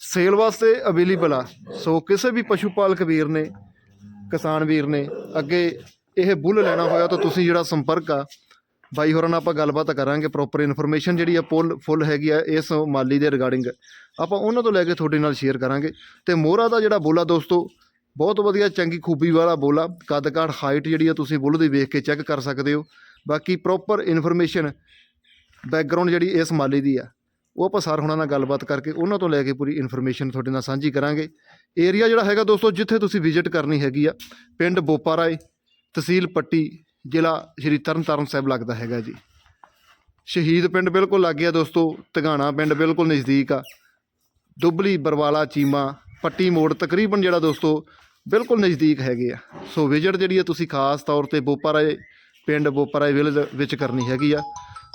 Sale ਵਾਸਤੇ available ਆ। ਸੋ ਕਿਸੇ ਵੀ ਪਸ਼ੂ ਪਾਲਕ ਵੀਰ ਨੇ, ਕਿਸਾਨ ਵੀਰ ਨੇ ਅੱਗੇ ਇਹ ਬੁੱਲ ਲੈਣਾ ਹੋਇਆ ਤਾਂ ਤੁਸੀਂ ਜਿਹੜਾ ਸੰਪਰਕ ਆ, ਬਾਈ ਹੋਰਾਂ ਨਾਲ ਆਪਾਂ ਗੱਲਬਾਤ ਕਰਾਂਗੇ। ਪ੍ਰੋਪਰ ਇਨਫੋਰਮੇਸ਼ਨ ਜਿਹੜੀ ਆ ਪੁੱਲ, ਫੁੱਲ ਹੈਗੀ ਆ ਇਸ ਮਾਲੀ ਦੇ ਰਿਗਾਰਡਿੰਗ ਆਪਾਂ ਉਹਨਾਂ ਤੋਂ ਲੈ ਕੇ ਤੁਹਾਡੇ ਨਾਲ ਸ਼ੇਅਰ ਕਰਾਂਗੇ। ਤੇ ਮੋਹਰਾ ਦਾ ਜਿਹੜਾ ਬੋਲਾ ਦੋਸਤੋ, ਬਹੁਤ ਵਧੀਆ ਚੰਗੀ ਖੂਬੀ ਵਾਲਾ ਬੋਲਾ ਕੱਦ ਕਾਠ ਹਾਈਟ ਜਿਹੜੀ ਆ ਤੁਸੀਂ ਬੁੱਲ ਦੀ ਵੇਖ ਕੇ ਚੈੱਕ ਕਰ ਸਕਦੇ ਹੋ। ਬਾਕੀ ਪ੍ਰੋਪਰ ਇਨਫੋਰਮੇਸ਼ਨ ਬੈਕਗ੍ਰਾਉਂਡ ਜਿਹੜੀ ਇਸ ਮਾਲੀ ਦੀ ਆ। ਉਹ ਆਪਾਂ ਸਰ ਹੁਣਾਂ ਨਾਲ ਗੱਲਬਾਤ ਕਰਕੇ ਉਹਨਾਂ ਤੋਂ ਲੈ ਕੇ ਪੂਰੀ ਇਨਫੋਰਮੇਸ਼ਨ ਤੁਹਾਡੇ ਨਾਲ ਸਾਂਝੀ ਕਰਾਂਗੇ। ਏਰੀਆ ਜਿਹੜਾ ਹੈਗਾ ਦੋਸਤੋ, ਜਿੱਥੇ ਤੁਸੀਂ ਵਿਜ਼ਿਟ ਕਰਨੀ ਹੈਗੀ ਆ, ਪਿੰਡ ਬੋਪਾਰਾਏ, ਤਹਿਸੀਲ ਪੱਟੀ, ਜ਼ਿਲ੍ਹਾ ਸ਼੍ਰੀ ਤਰਨਤਾਰਨ ਸਾਹਿਬ ਲੱਗਦਾ ਹੈਗਾ ਜੀ। ਸ਼ਹੀਦ ਪਿੰਡ ਬਿਲਕੁਲ ਲੱਗ ਗਿਆ ਦੋਸਤੋ ਤਗਾਣਾ ਪਿੰਡ ਬਿਲਕੁਲ ਨਜ਼ਦੀਕ ਆ। ਦੁੱਬਲੀ, ਬਰਵਾਲਾ, ਚੀਮਾ, ਪੱਟੀ ਮੋੜ ਤਕਰੀਬਨ ਜਿਹੜਾ ਦੋਸਤੋ ਬਿਲਕੁਲ ਨਜ਼ਦੀਕ ਹੈਗੇ ਆ। ਸੋ ਵਿਜ਼ਿਟ ਜਿਹੜੀ ਆ ਤੁਸੀਂ ਖਾਸ ਤੌਰ ਤੇ ਬੋਪਾਰਾਏ, ਪਿੰਡ ਬੋਪਾਰਾਏ ਵਿਲੇਜ ਵਿੱਚ ਕਰਨੀ ਹੈਗੀ ਆ।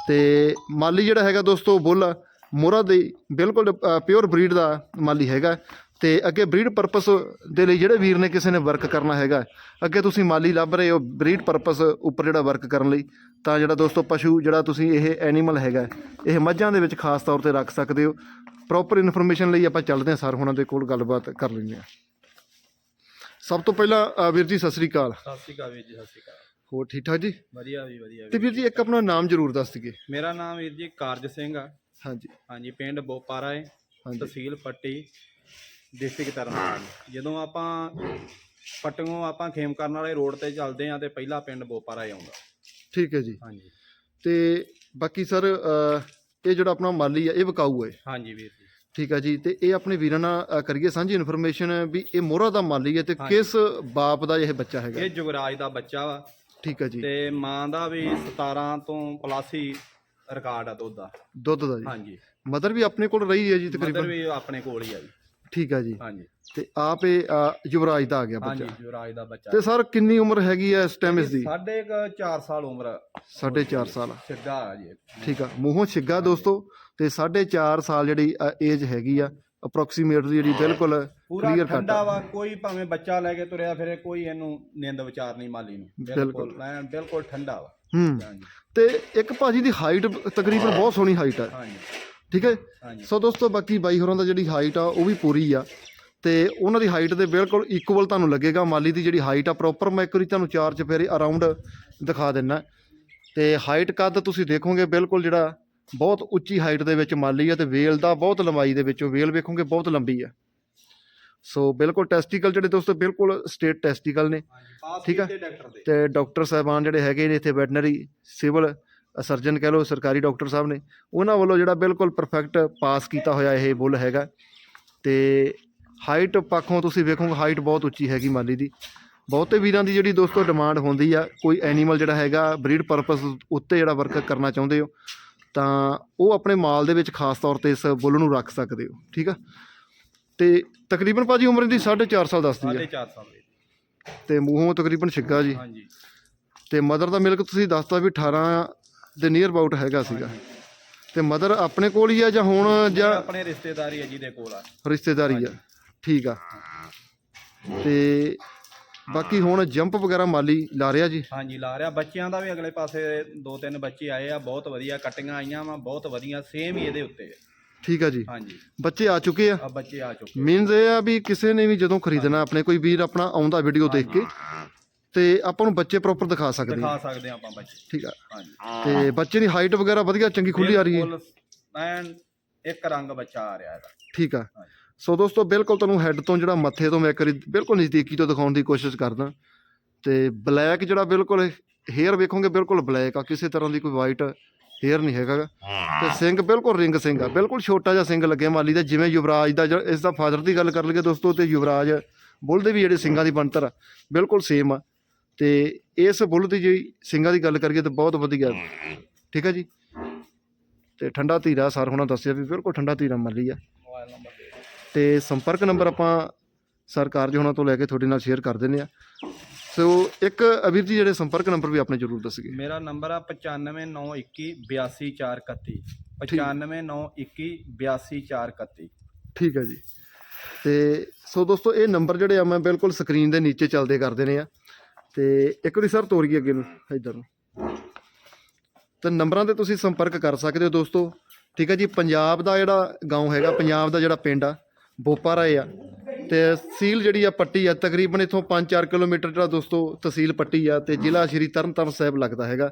ਤੇ ਮਾਲੀ ਜਿਹੜਾ ਹੈਗਾ ਦੋਸਤੋ, ਬੁੱਲ ਮੋਰਾ ਦੇ ਬਿਲਕੁਲ ਪਿਓਰ ਬਰੀਡ ਦਾ ਮਾਲੀ ਹੈਗਾ। ਤੇ ਅੱਗੇ ਬਰੀਡ ਪਰਪਸ ਦੇ ਲਈ ਜਿਹੜੇ ਵੀਰ ਨੇ ਕਿਸੇ ਨੇ ਵਰਕ ਕਰਨਾ ਹੈਗਾ ਅੱਗੇ ਤੁਸੀਂ ਮਾਲੀ ਲੱਭ ਰਹੇ ਹੋ ਬਰੀਡ ਪਰਪਸ ਉੱਪਰ ਜਿਹੜਾ ਵਰਕ ਕਰਨ ਲਈ ਤਾਂ ਜਿਹੜਾ ਦੋਸਤੋ ਪਸ਼ੂ ਜਿਹੜਾ ਤੁਸੀਂ ਇਹ ਐਨੀਮਲ ਹੈਗਾ ਇਹ ਮੱਝਾਂ ਦੇ ਵਿੱਚ ਖਾਸ ਤੌਰ ਤੇ ਰੱਖ ਸਕਦੇ ਹੋ। ਪ੍ਰੋਪਰ ਇਨਫੋਰਮੇਸ਼ਨ ਲਈ ਆਪਾਂ ਚੱਲਦੇ ਹਾਂ ਸਰ ਹੁਣਾਂ ਦੇ ਕੋਲ ਗੱਲਬਾਤ ਕਰ ਲੈਂਦੇ ਹਾਂ। ਸਭ ਤੋਂ ਪਹਿਲਾਂ ਵੀਰ ਜੀ ਸਤਿ ਸ੍ਰੀ ਅਕਾਲ। ਸਤਿ ਸ਼੍ਰੀ ਅਕਾਲ ਵੀਰ ਜੀ ਸਤਿ ਸ਼੍ਰੀ ਅਕਾਲ। ਹੋਰ ਠੀਕ ਠਾਕ ਜੀ? ਵਧੀਆ ਵੀ ਵਧੀਆ ਤੇ ਵੀਰ ਵੀਰ ਜੀ ਇੱਕ ਆਪਣਾ ਨਾਮ ਜ਼ਰੂਰ ਦੱਸ ਦਈਏ। ਮੇਰਾ ਨਾਮ ਵੀਰ ਜੀ ਕਾਰਜ ਸਿੰਘ ਆ। ਹਾਂਜੀ। ਹਾਂਜੀ ਪਿੰਡ ਬੋਪਾਰਾ ਹੈ ਹਾਂਜੀ। ਤਹਿਸੀਲ ਪੱਟੀ ਡਿਸਟ੍ਰਿਕਟ ਤਰਨਤਾਰਨ। ਜਦੋਂ ਆਪਾਂ ਪੱਟੀਓਂ ਆਪਾਂ ਖੇਮਕਰਨ ਵਾਲੇ ਰੋਡ ਤੇ ਚੱਲਦੇ ਆ ਤੇ ਪਹਿਲਾ ਪਿੰਡ ਬੋਪਾਰਾ ਹੀ ਆਉਂਦਾ। ਠੀਕ ਹੈ ਜੀ। ਹਾਂਜੀ। ਤੇ ਬਾਕੀ ਸਰ ਅ, ਇਹ ਜਿਹੜਾ ਆਪਣਾ ਮਾਲੀ ਆ ਇਹ ਵਿਕਾਊ ਹੈ ਹਾਂਜੀ ਵੀਰ ਜੀ। ਠੀਕ ਆ ਜੀ। ਤੇ ਇਹ ਆਪਣੇ ਵੀਰਾਂ ਨਾਲ ਅ, ਕਰੀਏ ਸਾਂਝੀ ਇਨਫੋਰਮੇਸ਼ਨ ਵੀ ਇਹ ਮੋਹਰਾ ਦਾ ਮਾਲੀ ਹੈ ਤੇ ਹਾਂਜੀ। ਕਿਸ ਬਾਪ ਦਾ ਇਹ ਬੱਚਾ ਹੈਗਾ? ਇਹ ਜੁਗਰਾਜ ਦਾ ਬੱਚਾ ਵਾ। ਠੀਕ ਆ ਜੀ। ਤੇ ਮਾਂ ਦਾ ਵੀ 17 ਤੋਂ ਪਲੱਸ ਹੀ ਰਿਕਾਰਡ ਆ ਦੁੱਧ ਦਾ। ਦੁੱਧ ਦਾ ਜੀ। ਹਾਂਜੀ। ਮਦਰ ਵੀ ਆਪਣੇ ਕੋਲ ਰਹੀ ਹੈ ਜੀ ਮਦਰ ਤਕਰੀਬਨ ਵੀ ਆਪਣੇ ਕੋਲ ਹੀ ਆ ਜੀ। ਠੀਕ ਆ ਜੀ। ਹਾਂਜੀ। ਤੇ ਆਪ ਇਹ ਅ, ਯੁਵਰਾਜ ਦਾ ਆ ਗਿਆ ਹਾਂਜੀ ਬੱਚਾ ਜੁਗਰਾਜ ਦਾ ਬੱਚਾ। ਤੇ ਸਰ ਕਿੰਨੀ ਉਮਰ ਹੈਗੀ ਹੈ ਇਸ ਟਾਈਮ ਇਸ ਦੀ? ਸਾਢੇ ਕੁ ਚਾਰ ਸਾਲ ਉਮਰ 4.5 ਸਾਲ ਸਿੱਧਾ ਆ ਜੀ। ਠੀਕ ਆ। ਮੂੰਹੋਂ ਛਿੱਗਾ ਦੋਸਤੋ। ਤੇ 4.5 ਸਾਲ ਜਿਹੜੀ ਏਜ ਹੈਗੀ ਆ ਅਪਰੋਕਸੀਮੇਟਲੀ ਜਿਹੜੀ ਬਿਲਕੁਲ ਪੂਰਾ ਕਲੀਅਰ ਕੱਟ ਠੰਡਾ ਵਾ ਕੋਈ ਭਾਵੇਂ ਬੱਚਾ ਲੈ ਕੇ ਤੁਰਿਆ ਫਿਰੇ ਕੋਈ ਇਹਨੂੰ ਨਿੰਦ ਵਿਚਾਰ ਨਹੀਂ ਮਾਲੀ ਨੂੰ। ਬਿਲਕੁਲ। ਐਨ ਬਿਲਕੁਲ ਠੰਡਾ ਵਾ। ਹੂੰ। ਹਾਂਜੀ। ਤੇ ਇੱਕ ਭਾਜੀ ਦੀ ਹਾਈਟ ਤਕਰੀਬਨ ਬਹੁਤ ਸੋਹਣੀ ਹਾਈਟ ਆ। ਹਾਂਜੀ। ਠੀਕ ਹੈ? ਹਾਂਜੀ। ਸੋ ਦੋਸਤੋ ਬਾਕੀ ਬਾਈ ਹੋਰਾਂ ਦਾ ਜਿਹੜੀ ਹਾਈਟ ਆ ਉਹ ਵੀ ਪੂਰੀ ਆ। ਤੇ ਉਹਨਾਂ ਦੀ ਹਾਈਟ ਦੇ ਬਿਲਕੁਲ ਇਕੁਅਲ ਤੁਹਾਨੂੰ ਲੱਗੇਗਾ। ਮਾਲੀ ਦੀ ਜਿਹੜੀ ਹਾਈਟ ਆ ਪ੍ਰੋਪਰ ਮੈਂ ਇੱਕ ਵਾਰੀ ਤੁਹਾਨੂੰ ਚਾਰ ਚਫੇਰੇ ਅਰਾਊਂਡ ਦਿਖਾ ਦਿੰਨਾ। ਤੇ ਹਾਈਟ ਕੱਦ ਤੁਸੀਂ ਦੇਖੋਗੇ ਬਿਲਕੁਲ ਜਿਹੜਾ ਬਹੁਤ ਉੱਚੀ ਹਾਈਟ ਦੇ ਵਿੱਚ ਮਾਲੀ ਆ ਤੇ ਵੇਲ ਦਾ ਬਹੁਤ ਲੰਬਾਈ ਦੇ ਵਿੱਚੋਂ ਵੇਲ ਵੇਖੋਗੇ ਬਹੁਤ ਲੰਬੀ ਆ। ਸੋ ਬਿਲਕੁਲ ਟੈਸਟੀਕਲ ਜਿਹੜੇ ਦੋਸਤੋ ਬਿਲਕੁਲ ਸਟੇਟ ਟੈਸਟੀਕਲ ਨੇ। ਠੀਕ ਆ। ਤੇ ਡਾਕਟਰ ਸਾਹਿਬਾਨ ਜਿਹੜੇ ਹੈਗੇ ਨੇ ਇੱਥੇ ਵੈਟਨਰੀ ਸਿਵਲ ਸਰਜਨ ਕਹਿ ਲਓ ਸਰਕਾਰੀ ਡਾਕਟਰ ਸਾਹਿਬ ਨੇ ਉਹਨਾਂ ਵੱਲੋਂ ਜਿਹੜਾ ਬਿਲਕੁਲ ਪਰਫੈਕਟ ਪਾਸ ਕੀਤਾ ਹੋਇਆ ਇਹ ਬੁੱਲ ਹੈਗਾ। ਤੇ ਹਾਈਟ ਪੱਖੋਂ ਤੁਸੀਂ ਵੇਖੋਗੇ ਹਾਈਟ ਬਹੁਤ ਉੱਚੀ ਹੈਗੀ ਮਾਲੀ ਦੀ। ਬਹੁਤੇ ਵੀਰਾਂ ਦੀ ਜਿਹੜੀ ਦੋਸਤੋ ਡਿਮਾਂਡ ਹੁੰਦੀ ਆ ਕੋਈ ਐਨੀਮਲ ਜਿਹੜਾ ਹੈਗਾ ਬਰੀਡ ਪਰਪਸ ਉੱਤੇ ਜਿਹੜਾ ਵਰਕ ਕਰਨਾ ਚਾਹੁੰਦੇ ਹੋ ਤਾਂ ਉਹ ਆਪਣੇ ਮਾਲ ਦੇ ਵਿੱਚ ਖਾਸ ਤੌਰ ਤੇ ਇਸ ਬੁੱਲ ਨੂੰ ਰੱਖ ਸਕਦੇ ਹੋ ਠੀਕ ਆ? ਤੇ ਤਕਰੀਬਨ ਭਾਜੀ ਉਮਰ ਦੀ 4.5 ਸਾਲ ਦੱਸਦੀ ਹੈ ਚਾਰ ਸਾਲ ਦੇ। ਤੇ ਮੂੰਹੋਂ ਤਕਰੀਬਨ ਛਿੱਗਾ ਜੀ। ਹਾਂਜੀ। ਤੇ ਮਦਰ ਦਾ ਮਿਲਕ ਤੁਸੀਂ ਦੱਸਤਾ ਵੀ 18 ਦੇ ਨੀਅਰ ਅਬਾਊਟ ਹੈਗਾ ਸੀਗਾ। ਤੇ ਮਦਰ ਆਪਣੇ ਕੋਲ ਹੀ ਆ ਜਾਂ ਹੁਣ ਜਾਂ ਆਪਣੇ ਰਿਸ਼ਤੇਦਾਰੀ ਹੈ ਜਿਹਦੇ ਕੋਲ ਆ। ਰਿਸ਼ਤੇਦਾਰੀ ਆ। ਠੀਕ ਆ। ਤੇ ਬਾਕੀ ਹੁਣ ਜੰਪ ਵਗੈਰਾ ਮਾਲੀ ਲਾ ਰਿਹਾ ਜੀ? ਹਾਂਜੀ ਲਾ ਰਿਆ ਬੱਚਿਆਂ ਦਾ ਵੀ ਅਗਲੇ ਪਾਸੇ ਦੋ ਤਿੰਨ ਬੱਚੇ ਆਏ ਆ। ਬਹੁਤ ਵਧੀਆ ਕਟੀਆਂ ਆਈਆਂ ਵਾ ਬਹੁਤ ਵਧੀਆ। ਸੇਮ ਹੀ ਇਹਦੇ ਉੱਤੇ। ਠੀਕ ਆ ਜੀ। ਹਾਂਜੀ। ਬੱਚੇ ਆ ਚੁੱਕੇ ਆ? ਆ ਬੱਚੇ ਆ ਚੁੱਕੇ ਮੀਨਸ ਇਹ ਆ ਵੀ ਕਿਸੇ ਨੇ ਵੀ ਜਦੋਂ ਖਰੀਦਣਾ ਆਪਣੇ ਕੋਈ ਵੀਰ ਆਪਣਾ ਆਉਂਦਾ ਵੀਡੀਓ ਦੇਖ ਕੇ ਤੇ ਆਪਾਂ ਨੂੰ ਬੱਚੇ ਪ੍ਰੋਪਰ ਦਿਖਾ ਸਕਦੇ ਆ। ਦਿਖਾ ਸਕਦੇ ਆ ਆਪਾਂ ਬੱਚੇ। ਠੀਕ ਆ। ਹਾਂਜੀ। ਤੇ ਬੱਚੇ ਦੀ ਹਾਈਟ ਵਗੈਰਾ ਵਧੀਆ ਚੰਗੀ ਖੁੱਲੀ ਆ ਰਹੀ ਹੈ? ਐਨ ਇੱਕ ਰੰਗ ਬੱਚਾ ਆ ਰਿਹਾ ਇਹਦਾ। ਠੀਕ ਆ। ਸੋ ਦੋਸਤੋ, ਬਿਲਕੁਲ ਤੁਹਾਨੂੰ ਹੈੱਡ ਤੋਂ ਜਿਹੜਾ ਮੱਥੇ ਤੋਂ ਮੈਂ ਇੱਕ ਵਾਰੀ ਬਿਲਕੁਲ ਨਜ਼ਦੀਕੀ ਤੋਂ ਦਿਖਾਉਣ ਦੀ ਕੋਸ਼ਿਸ਼ ਕਰਦਾ। ਤੇ ਬਲੈਕ ਜਿਹੜਾ ਬਿਲਕੁਲ ਹੇਅਰ ਵੇਖੋਗੇ, ਬਿਲਕੁਲ ਬਲੈਕ ਆ, ਕਿਸੇ ਤਰ੍ਹਾਂ ਦੀ ਕੋਈ ਵਾਈਟ ਹੇਅਰ ਨਹੀਂ ਹੈਗਾ ਗਾ। ਤੇ ਸਿੰਘ ਬਿਲਕੁਲ ਰਿੰਗ ਸਿੰਘ ਆ, ਬਿਲਕੁਲ ਛੋਟਾ ਜਿਹਾ ਸਿੰਘ ਲੱਗਿਆ ਮਾਲੀ ਦਾ, ਜਿਵੇਂ ਯੁਵਰਾਜ ਦਾ ਜਿਹੜਾ- ਇਸ ਦਾ ਫਾਦਰ ਦੀ ਗੱਲ ਕਰ ਲਈਏ ਦੋਸਤੋ, ਤੇ ਯੁਵਰਾਜ ਬੁੱਲ ਦੇ ਵੀ ਜਿਹੜੇ ਸਿੰਘਾਂ ਦੀ ਬਣਤਰ ਆ, ਬਿਲਕੁਲ ਸੇਮ ਆ। ਤੇ ਇਸ ਬੁੱਲ ਦੀ ਜਿਹੜੀ ਸਿੰਘਾਂ ਦੀ ਗੱਲ ਕਰੀਏ ਤਾਂ ਬਹੁਤ ਵਧੀਆ। ਠੀਕ ਹੈ ਜੀ? ਤੇ ਠੰਡਾ ਧੀਰਾ ਸਰ ਹੁਣਾਂ ਦੱਸਿਆ ਵੀ ਬਿਲਕੁਲ ਠੰਡਾ ਧੀਰਾ ਮਾਲੀ ਆ। ਮੋਬਾਈਲ ਨੰਬਰ ਤੇ ਸੰਪਰਕ ਨੰਬਰ ਆਪਾਂ ਸਰ ਕਾਰਜ ਹੋਣਾ ਤੋਂ ਲੈ ਕੇ ਤੁਹਾਡੇ ਨਾਲ ਸ਼ੇਅਰ ਕਰ ਦਿੰਦੇ ਆ ਸੋ ਇੱਕ ਅਬੀਰ ਜੀ ਜਿਹੜੇ ਸੰਪਰਕ ਨੰਬਰ ਵੀ ਆਪਣੇ ਜ਼ਰੂਰ ਦੱਸ ਗਏ ਮੇਰਾ ਨੰਬਰ ਆ 9591282431 9591282431 ਠੀਕ। ਹੈ ਜੀ। ਤੇ ਸੋ ਦੋਸਤੋ ਇਹ ਨੰਬਰ ਜਿਹੜੇ ਆ ਮੈਂ ਬਿਲਕੁਲ ਸਕਰੀਨ ਦੇ ਨੀਚੇ ਚੱਲਦੇ ਕਰ ਦਿੰਦੇ ਆ ਤੇ ਇੱਕ ਵਾਰੀ ਸਰ ਤੋਰੀਏ ਅੱਗੇ ਨੂੰ ਇਧਰ ਨੂੰ। ਤਾਂ ਨੰਬਰਾਂ ਤੇ ਤੁਸੀਂ ਸੰਪਰਕ ਕਰ ਸਕਦੇ ਹੋ ਦੋਸਤੋ। ਠੀਕ ਹੈ ਜੀ ਪੰਜਾਬ ਦਾ ਜਿਹੜਾ ਗਾਉਂ ਹੈਗਾ ਪੰਜਾਬ ਦਾ ਜਿਹੜਾ ਪਿੰਡ ਆ ਬੋਪਾਰਾਏ ਆ। ਤੇ ਤਹਿਸੀਲ ਜਿਹੜੀ ਆ ਪੱਟੀ ਆ, ਤਕਰੀਬਨ ਇਥੋਂ 5-4 ਕਿਲੋਮੀਟਰ ਜਿਹੜਾ ਦੋਸਤੋ ਤਹਿਸੀਲ ਪੱਟੀ ਆ ਤੇ ਜ਼ਿਲ੍ਹਾ ਸ਼੍ਰੀ ਤਰਨਤਾਰਨ ਸਾਹਿਬ ਲੱਗਦਾ ਹੈਗਾ।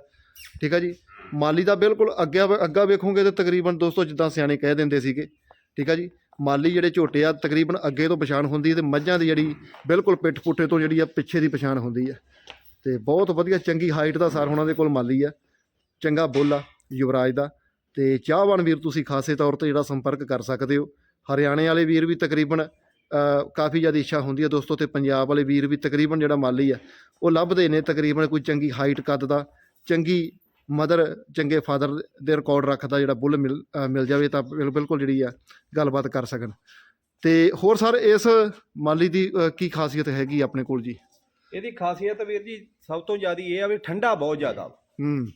ਠੀਕ ਆ ਜੀ? ਮਾਲੀ ਦਾ ਬਿਲਕੁਲ ਅੱਗੇ ਅੱਗਾ ਵੇਖੋਗੇ ਤੇ ਤਕਰੀਬਨ ਦੋਸਤੋ ਜਿੱਦਾਂ ਸਿਆਣੇ ਕਹਿ ਦਿੰਦੇ ਸੀਗੇ। ਠੀਕ ਆ ਜੀ? ਮਾਲੀ ਜਿਹੜੇ ਝੋਟੇ ਆ, ਤਕਰੀਬਨ ਅੱਗੇ ਤੋਂ ਪਛਾਣ ਹੁੰਦੀ ਹੈ ਤੇ ਮੱਝਾਂ ਦੀ ਜਿਹੜੀ ਬਿਲਕੁਲ ਪਿੱਠ ਪੁੱਠੇ ਤੋਂ ਜਿਹੜੀ ਆ ਪਿੱਛੇ ਦੀ ਪਛਾਣ ਹੁੰਦੀ ਆ। ਤੇ ਬਹੁਤ ਵਧੀਆ ਚੰਗੀ ਹਾਈਟ ਦਾ ਸਾਰ ਉਹਨਾਂ ਦੇ ਕੋਲ ਮਾਲੀ ਆ। ਚੰਗਾ ਬੁੱਲ ਆ ਯੁਵਰਾਜ ਦਾ। ਤੇ ਚਾਹਵਾਨ ਵੀਰ ਤੁਸੀਂ ਖਾਸੇ ਤੌਰ ਤੇ ਜਿਹੜਾ ਸੰਪਰਕ ਕਰ ਸਕਦੇ ਹੋ। ਹਰਿਆਣੇ ਵਾਲੇ ਵੀਰ ਵੀ ਤਕਰੀਬਨ ਕਾਫੀ ਜ਼ਿਆਦਾ ਇੱਛਾ ਹੁੰਦੀ ਹੈ ਦੋਸਤੋ ਤੇ ਪੰਜਾਬ ਵਾਲੇ ਵੀਰ ਵੀ ਤਕਰੀਬਨ ਜਿਹੜਾ ਮਾਲੀ ਆ ਉਹ ਲੱਭਦੇ ਨੇ ਤਕਰੀਬਨ ਕੋਈ ਚੰਗੀ ਹਾਈਟ ਕੱਦ ਦਾ ਚੰਗੀ ਮਦਰ ਚੰਗੇ ਫਾਦਰ ਦੇ ਰਿਕਾਰਡ ਰੱਖਦਾ ਜਿਹੜਾ ਬੁੱਲ ਮਿਲ ਮਿਲ ਜਾਵੇ ਤਾਂ ਬਿਲ- ਬਿਲਕੁਲ ਜਿਹੜੀ ਆ ਗੱਲਬਾਤ ਕਰ ਸਕਣ। ਤੇ ਹੋਰ ਸਰ ਇਸ ਮਾਲੀ ਦੀ ਕੀ ਖਾਸੀਅਤ ਹੈਗੀ ਆਪਣੇ ਕੋਲ ਜੀ? ਇਹਦੀ ਖਾਸੀਅਤ ਵੀਰ ਜੀ ਸਭ ਤੋਂ ਜ਼ਿਆਦਾ ਇਹ ਆ ਵੀ ਠੰਡਾ ਬਹੁਤ ਜ਼ਿਆਦਾ। ਹੂੰ।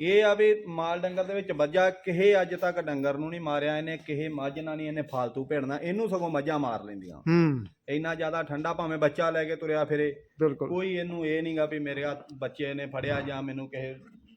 ਇਹ ਆ ਵੀ ਮਾਲ ਡੰਗਰ ਦੇ ਵਿੱਚ ਮੱਝਾਂ ਕਿਸੇ ਅੱਜ ਤੱਕ ਡੰਗਰ ਨੂੰ ਨਹੀਂ ਮਾਰਿਆ ਇਹਨੇ ਕਿਸੇ ਮੱਝ ਨਾਲ ਨਹੀਂ ਇਹਨੇ ਫਾਲਤੂ ਭੇੜਨਾ ਇਹਨੂੰ ਸਗੋਂ ਮੱਝਾਂ ਮਾਰ ਲੈਂਦੀਆਂ। ਹੂੰ। ਇੰਨਾ ਜ਼ਿਆਦਾ ਠੰਡਾ ਭਾਵੇਂ ਬੱਚਾ ਲੈ ਕੇ ਤੁਰਿਆ ਫਿਰੇ। ਬਿਲਕੁਲ। ਕੋਈ ਇਹਨੂੰ ਇਹ ਨਹੀਂਗਾ ਵੀ ਮੇਰੇ ਬੱਚੇ ਨੇ ਫੜਿਆ ਜਾਂ ਮੈਨੂੰ ਕਿਸੇ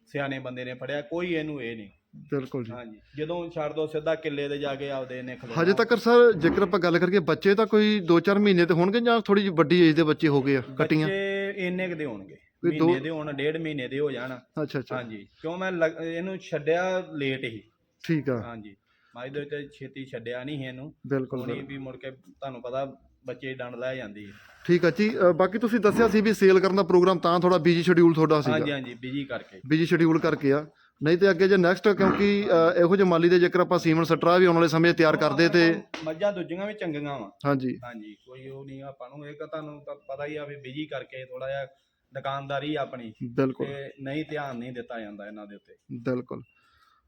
ਸਿਆਣੇ ਬੰਦੇ ਨੇ ਫੜਿਆ ਕੋਈ ਇਹਨੂੰ ਇਹ ਨਹੀਂ। ਬਿਲਕੁਲ ਜੀ। ਹਾਂਜੀ। ਜਦੋਂ ਛੱਡ ਦੋ ਸਿੱਧਾ ਕਿੱਲੇ ਤੇ ਜਾ ਕੇ ਆਪਦੇ ਇਹਨੇ ਖਲੋਣਾ। ਹਜੇ ਤੱਕ ਸਰ ਜੇਕਰ ਆਪਾਂ ਗੱਲ ਕਰੀਏ ਬੱਚੇ ਤਾਂ ਕੋਈ 2-4 ਮਹੀਨੇ ਤੇ ਹੋਣਗੇ ਜਾਂ ਥੋੜੀ ਜਿਹੀ ਵੱਡੀ ਏਜ ਦੇ ਬੱਚੇ ਹੋ ਗਏ ਆ ਕਟੀਆਂ? ਬੱਚੇ ਇੰਨੇ ਕੁ ਦੇ ਹੋਣਗੇ। ਕੋਈ ਦੋ- ਮਹੀਨੇ ਦੇ ਹੋਣ ਡੇਢ ਮਹੀਨੇ ਦੇ ਹੋ ਜਾਣ। ਅੱਛਾ ਅੱਛਾ। ਹਾਂਜੀ ਕਿਉਂ ਮੈਂ ਲਗ- ਇਹਨੂੰ ਛੱਡਿਆ ਲੇਟ ਹੀ। ਠੀਕ ਆ। ਹਾਂਜੀ। ਮਾਈ ਦੇ ਵਿੱਚ ਛੇਤੀ ਛੱਡਿਆ ਨਹੀਂ ਇਹਨੂੰ। ਬਿਲਕੁਲ ਹੁਣੀ ਬਿਲਕੁਲ। ਵੀ ਮੁੜ ਕੇ ਤੁਹਾਨੂੰ ਪਤਾ ਬੱਚੇ ਡੰਡ ਲੈ ਜਾਂਦੀ ਹੈ। ਠੀਕ ਆ ਜੀ। ਅ, ਬਾਕੀ ਤੁਸੀਂ ਦੱਸਿਆ ਸੀ ਵੀ ਸੇਲ ਕਰਨ ਦਾ ਪ੍ਰੋਗਰਾਮ ਤਾਂ ਥੋੜਾ ਬਿਜ਼ੀ ਸ਼ਡਿਊਲ ਤੁਹਾਡਾ ਹਾਂਜੀ ਸੀਗਾ। ਹਾਂਜੀ ਬਿਜ਼ੀ ਕਰਕੇ। ਬਿਜ਼ੀ ਸ਼ਡਿਊਲ ਕਰਕੇ ਆ। ਨਹੀਂ ਤੇ ਅੱਗੇ ਜੇ ਨੈਕਸਟ ਕਿਉਂਕਿ ਅ, ਇਹੋ ਜਿਹੇ ਮਾਲੀ ਦੇ ਜੇਕਰ ਆਪਾਂ ਸੀਮਨ ਸਟਰਾ ਵੀ ਆਉਣ ਵਾਲੇ ਸਮੇਂ ਤਿਆਰ ਕਰਦੇ ਤੇ ਮੱਝਾਂ ਦੂਜੀਆਂ ਵੀ ਚੰਗੀਆਂ ਵਾ। ਹਾਂਜੀ। ਹਾਂਜੀ ਕੋਈ ਉਹ ਨਹੀਂ ਆਪਾਂ ਨੂੰ ਇਹ ਤੁਹਾਨੂੰ ਤਾਂ ਪਤਾ ਹੀ ਆ ਵੀ ਬਿਜ਼ੀ ਕਰਕੇ ਥੋੜਾ ਜਿਹਾ ਦੁਕਾਨਦਾਰੀ ਆਪਣੀ ਬਿਲਕੁਲ। ਤੇ ਨਹੀਂ ਧਿਆਨ ਨਹੀਂ ਦਿੱਤਾ ਜਾਂਦਾ ਇਹਨਾਂ ਦੇ ਉੱਤੇ। ਬਿਲਕੁਲ।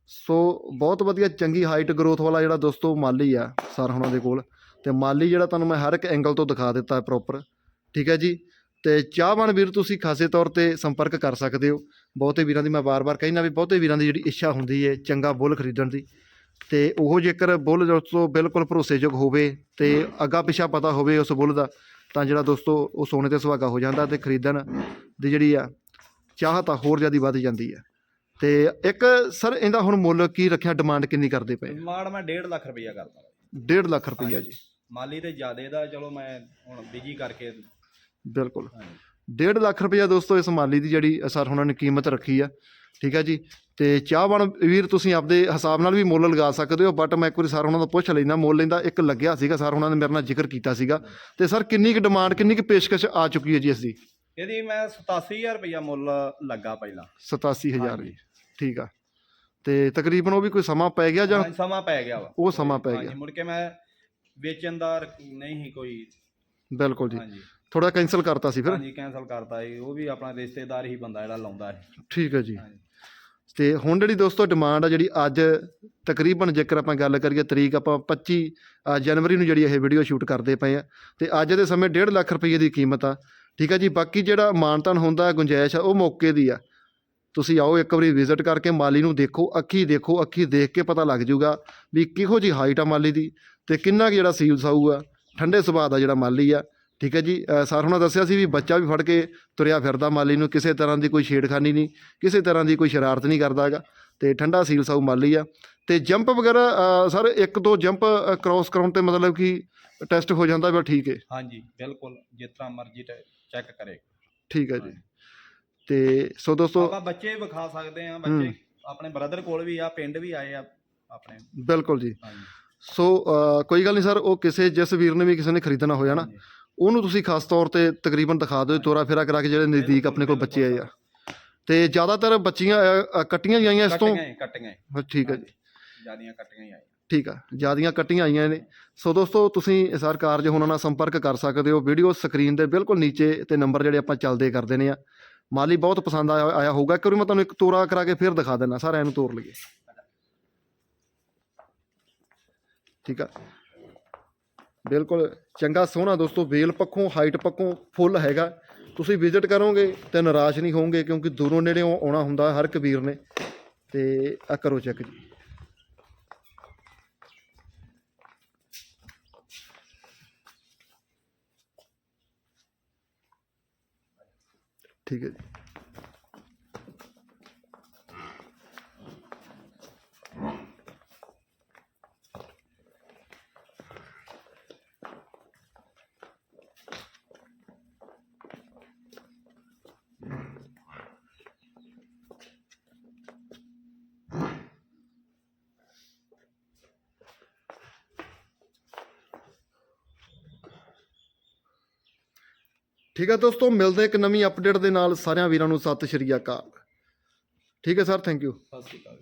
ਸੋ ਬਹੁਤ ਵਧੀਆ ਚੰਗੀ ਹਾਈਟ ਗਰੋਥ ਵਾਲਾ ਜਿਹੜਾ ਦੋਸਤੋ ਮਾਲੀ ਆ ਸਰ ਹੁਣਾਂ ਦੇ ਕੋਲ। ਤੇ ਮਾਲੀ ਜਿਹੜਾ ਤੁਹਾਨੂੰ ਮੈਂ ਹਰ ਇੱਕ ਐਂਗਲ ਤੋਂ ਦਿਖਾ ਦਿੱਤਾ ਹੈ ਪ੍ਰੋਪਰ ਠੀਕ ਹੈ ਜੀ? ਤੇ ਚਾਹਵਾਨ ਵੀਰ ਤੁਸੀਂ ਖਾਸੇ ਤੌਰ ਤੇ ਸੰਪਰਕ ਕਰ ਸਕਦੇ ਹੋ। ਬਹੁਤੇ ਵੀਰਾਂ ਦੀ ਮੈਂ ਵਾਰ-ਵਾਰ ਕਹਿਣਾ ਵੀ ਬਹੁਤੇ ਵੀਰਾਂ ਦੀ ਜਿਹੜੀ ਇੱਛਾ ਹੁੰਦੀ ਹੈ ਚੰਗਾ ਬੁੱਲ ਖਰੀਦਣ ਦੀ। ਤੇ ਉਹ ਜੇਕਰ ਬੁੱਲ ਦੋਸਤੋ ਬਿਲਕੁਲ ਭਰੋਸੇਯੋਗ ਹੋਵੇ ਤੇ ਅੱਗਾ ਪਿਛਾ ਪਤਾ ਹੋਵੇ ਉਸ ਬੁੱਲ ਦਾ ਤਾਂ ਜਿਹੜਾ ਦੋਸਤੋ ਉਹ ਸੋਨੇ ਤੇ ਸੁਹਾਗਾ ਹੋ ਜਾਂਦਾ ਤੇ ਖਰੀਦਣ ਦੀ ਜਿਹੜੀ ਆ ਚਾਹਤ ਆ ਹੋਰ ਜ਼ਿਆਦਾ ਵੱਧ ਜਾਂਦੀ ਹੈ ਤੇ ਇੱਕ ਸਰ ਇਹਦਾ ਹੁਣ ਮੁੱਲ ਕੀ ਰੱਖਿਆ? ਡਿਮਾਂਡ ਕਿੰਨੀ ਕਰਦੇ ਪਏ ਮਾੜ ਮੈਂ 1.5 ਲੱਖ ਰੁਪਈਆ ਕਰਦਾ। 1.5 ਲੱਖ ਰੁਪਈਆ ਜੀ। ਮਾਲੀ ਤੇ ਜ਼ਿਆਦੇ ਦਾ ਚਲੋ ਮੈਂ ਹੁਣ ਬਿਜ਼ੀ ਕਰਕੇ ਬਿਲਕੁਲ। ਹਾਂਜੀ। 1.5 ਲੱਖ ਰੁਪਈਆ ਦੋਸਤੋ ਇਸ ਮਾਲੀ ਦੀ ਜਿਹੜੀ ਸਰ ਉਹਨਾਂ ਨੇ ਕੀਮਤ ਰੱਖੀ ਆ। ਠੀਕ ਹੈ ਜੀ। ਤੇ ਚਾਹਵਾਨ ਵੀਰ ਤੁਸੀਂ ਆਪਦੇ ਹਿਸਾਬ ਨਾਲ ਵੀ ਮੁੱਲ ਲਗਾ ਸਕਦੇ ਹੋ ਬਟ ਮੈਂ ਇੱਕ ਵਾਰੀ ਸਰ ਉਹਨਾਂ ਤੋਂ ਪੁੱਛ ਲੈਣਾ ਮੁੱਲ ਇਹਦਾ ਇੱਕ ਲੱਗਿਆ ਸੀਗਾ ਸਰ ਉਹਨਾਂ ਨੇ ਮੇਰੇ ਨਾਲ ਜ਼ਿਕਰ ਕੀਤਾ ਸੀਗਾ। ਤੇ ਸਰ ਕਿੰਨੀ ਕੁ ਡਿਮਾਂਡ ਕਿੰਨੀ ਕੁ ਪੇਸ਼ਕਸ਼ ਆ ਚੁੱਕੀ ਹੈ ਜੀ ਇਸ ਦੀ? ਇਹਦੀ ਮੈਂ 87000 ਰੁਪਈਆ ਮੁੱਲ ਲੱਗਾ ਪਹਿਲਾਂ। 87000 ਹਾਂਜੀ। ਜੀ ਠੀਕ ਆ। ਤੇ ਤਕਰੀਬਨ ਉਹ ਵੀ ਕੋਈ ਸਮਾਂ ਪੈ ਗਿਆ ਜਾਂ ਸਮਾਂ ਪੈ ਗਿਆ ਵਾ। ਉਹ ਸਮਾਂ ਪੈ ਹਾਂਜੀ ਗਿਆ। ਮੁੜ ਕੇ ਮੈਂ ਵੇਚਣ ਦਾ ਨਹੀਂ ਕੋਈ। ਬਿਲਕੁਲ ਜੀ। ਥੋੜਾ ਕੈਨਸਲ ਕਰਤਾ ਸੀ ਫਿਰ? ਹਾਂਜੀ ਕੈਨਸਲ ਕਰਤਾ ਸੀ ਉਹ ਵੀ ਆਪਣਾ ਰਿਸ਼ਤੇਦਾਰ ਹੀ ਬੰਦਾ ਜਿਹੜਾ ਲਾਉਂਦਾ ਹੈ ਠੀਕ ਹੈ ਜੀ। ਹਾਂਜੀ। ਤੇ ਹੁਣ ਜਿਹੜੀ ਦੋਸਤੋ ਡਿਮਾਂਡ ਆ ਜਿਹੜੀ ਅੱਜ ਤਕਰੀਬਨ ਜੇਕਰ ਆਪਾਂ ਗੱਲ ਕਰੀਏ ਤਰੀਕ ਆਪਾਂ 25 ਅ, ਜਨਵਰੀ ਨੂੰ ਜਿਹੜੀ ਇਹ ਵੀਡੀਓ ਸ਼ੂਟ ਕਰਦੇ ਪਏ ਆ। ਤੇ ਅੱਜ ਦੇ ਸਮੇਂ 1.5 ਲੱਖ ਰੁਪਏ ਦੀ ਕੀਮਤ ਆ। ਠੀਕ ਹੈ ਜੀ ਬਾਕੀ ਜਿਹੜਾ ਮਾਨਤਨ ਹੁੰਦਾ ਗੁੰਜਾਇਸ਼ ਆ ਉਹ ਮੌਕੇ ਦੀ ਆ। ਤੁਸੀਂ ਆਓ ਇੱਕ ਵਾਰੀ ਵਿਜ਼ਿਟ ਕਰਕੇ ਮਾਲੀ ਨੂੰ ਦੇਖੋ ਅੱਖੀ ਦੇਖੋ ਅੱਖੀ ਦੇਖ ਕੇ ਪਤਾ ਲੱਗ ਜਾਊਗਾ ਵੀ ਕਿਹੋ ਜੀ ਹਾਈਟ ਆ ਮਾਲੀ ਦੀ ਤੇ ਕਿੰਨਾ ਕੁ ਜਿਹੜਾ ਸੀਲ ਸਾਊ ਆ ਠੰਡੇ ਸੁਭਾਅ ਦਾ ਜਿਹੜਾ ਮਾਲੀ ਆ। ਠੀਕ ਹੈ ਜੀ ਸਰ ਹੁਣਾਂ ਦੱਸਿਆ ਸੀ ਵੀ ਬੱਚਾ ਵੀ ਫੜ ਕੇ ਤੁਰਿਆ ਫਿਰਦਾ ਮਾਲੀ ਨੂੰ ਕਿਸੇ ਤਰ੍ਹਾਂ ਦੀ ਕੋਈ ਛੇੜਖਾਨੀ ਨਹੀਂ ਕਿਸੇ ਤਰ੍ਹਾਂ ਦੀ ਕੋਈ ਸ਼ਰਾਰਤ ਨਹੀਂ ਕਰਦਾ ਹੈਗਾ ਤੇ ਠੰਡਾ ਸੀਲ ਸਾਊ ਮਾਲੀ ਆ। ਤੇ ਜੰਪ ਵਗੈਰਾ ਸਰ ਇੱਕ ਦੋ ਜੰਪ ਕ੍ਰਾਸ ਕਰਾਉਣ ਤੇ ਮਤਲਬ ਕਿ ਟੈਸਟ ਹੋ ਜਾਂਦਾ ਵੀ ਠੀਕ ਹੈ ਹਾਂਜੀ ਬਿਲਕੁਲ ਜਿਸ ਤਰ੍ਹਾਂ ਮਰਜ਼ੀ ਚੈੱਕ ਕਰੇ। ਠੀਕ ਹੈ ਜੀ। ਤੇ ਸੋ ਦੋਸਤੋ ਆਪਾਂ ਬੱਚੇ ਵਿਖਾ ਸਕਦੇ ਆ ਬੱਚੇ ਆਪਣੇ ਬ੍ਰਦਰ ਕੋਲ ਵੀ ਆ ਪਿੰਡ ਵੀ ਆਏ ਆ ਆਪਣੇ। ਬਿਲਕੁਲ ਜੀ। ਸੋ ਕੋਈ ਗੱਲ ਨਹੀਂ ਸਰ ਉਹ ਕਿਸੇ ਜਿਸ ਵੀਰ ਨੇ ਵੀ ਕਿਸੇ ਨੇ ਖਰੀਦਣਾ ਹੋਇਆ ਨਾ। ਉਹਨੂੰ ਤੁਸੀਂ ਖਾਸ ਤੌਰ ਤੇ ਤਕਰੀਬਨ ਦਿਖਾ ਦਿਓ ਤੋਰਾ ਫੇਰਾ ਕਰਾ ਕੇ ਜਿਹੜੇ ਨਜ਼ਦੀਕ ਆਪਣੇ ਕੋਲ ਬੱਚੇ ਆਏ ਆ। ਤੇ ਜ਼ਿਆਦਾਤਰ ਬੱਚੀਆਂ ਅ, ਅ, ਕੱਟੀਆਂ ਹੀ ਆਈਆਂ ਇਸ ਤੋਂ? ਕੱਟੀਆਂ ਹੀ, ਕੱਟੀਆਂ ਹੀ। ਬਸ ਠੀਕ ਹੈ ਜੀ। ਜਿਆਦੀਆਂ ਕੱਟੀਆਂ ਹੀ ਆਈਆਂ। ਠੀਕ ਆ ਜਿਆਦੀਆਂ ਕੱਟੀਆਂ ਆਈਆਂ ਨੇ। ਸੋ ਦੋਸਤੋ ਤੁਸੀਂ ਸਰਕਾਰ ਜੇ ਉਹਨਾਂ ਨਾਲ ਸੰਪਰਕ ਕਰ ਸਕਦੇ ਹੋ। ਵੀਡੀਓ ਸਕਰੀਨ ਦੇ ਬਿਲਕੁਲ ਨੀਚੇ ਤੇ ਨੰਬਰ ਜਿਹੜੇ ਆਪਾਂ ਚੱਲਦੇ ਕਰ ਦੇਣੇ ਆ। ਮਾਲੀ ਬਹੁਤ ਪਸੰਦ ਆਇਆ ਆਇਆ ਹੋਊਗਾ। ਵਾਰੀ ਮੈਂ ਤੁਹਾਨੂੰ ਇੱਕ ਤੋਰਾ ਕਰਾ ਕੇ ਫਿਰ ਦਿਖਾ ਦਿੰਦਾ ਸਾਰਿਆਂ ਨੂੰ ਤੋਰ ਲਈਏ। ਠੀਕ ਆ। ਬਿਲਕੁਲ ਚੰਗਾ, ਸੋਹਣਾ ਦੋਸਤੋ, ਵੇਲ ਪੱਖੋਂ ਹਾਈਟ ਪੱਖੋਂ ਫੁੱਲ ਹੈਗਾ। ਤੁਸੀਂ ਵਿਜ਼ਿਟ ਕਰੋਗੇ ਤੇ ਨਿਰਾਸ਼ ਨਹੀਂ ਹੋਵੋਗੇ ਕਿਉਂਕਿ ਦੂਰੋਂ ਨੇੜਿਓਂ ਆਉਣਾ ਹੁੰਦਾ ਹਰ ਕਬੀਰ ਨੇ। ਤੇ ਆ ਕਰੋ ਚੈੱਕ ਜੀ। ਠੀਕ ਹੈ ਜੀ। ਠੀਕ ਹੈ ਦੋਸਤੋ, ਮਿਲਦੇ ਇੱਕ ਨਵੀਂ ਅਪਡੇਟ ਦੇ ਨਾਲ ਸਾਰਿਆਂ ਵੀਰਾਂ ਨੂੰ। ਸਤਿ ਸ਼੍ਰੀ ਅਕਾਲ। ਠੀਕ ਹੈ ਸਰ ਥੈਂਕ ਯੂ ਸਤਿ ਸ਼੍ਰੀ ਅਕਾਲ।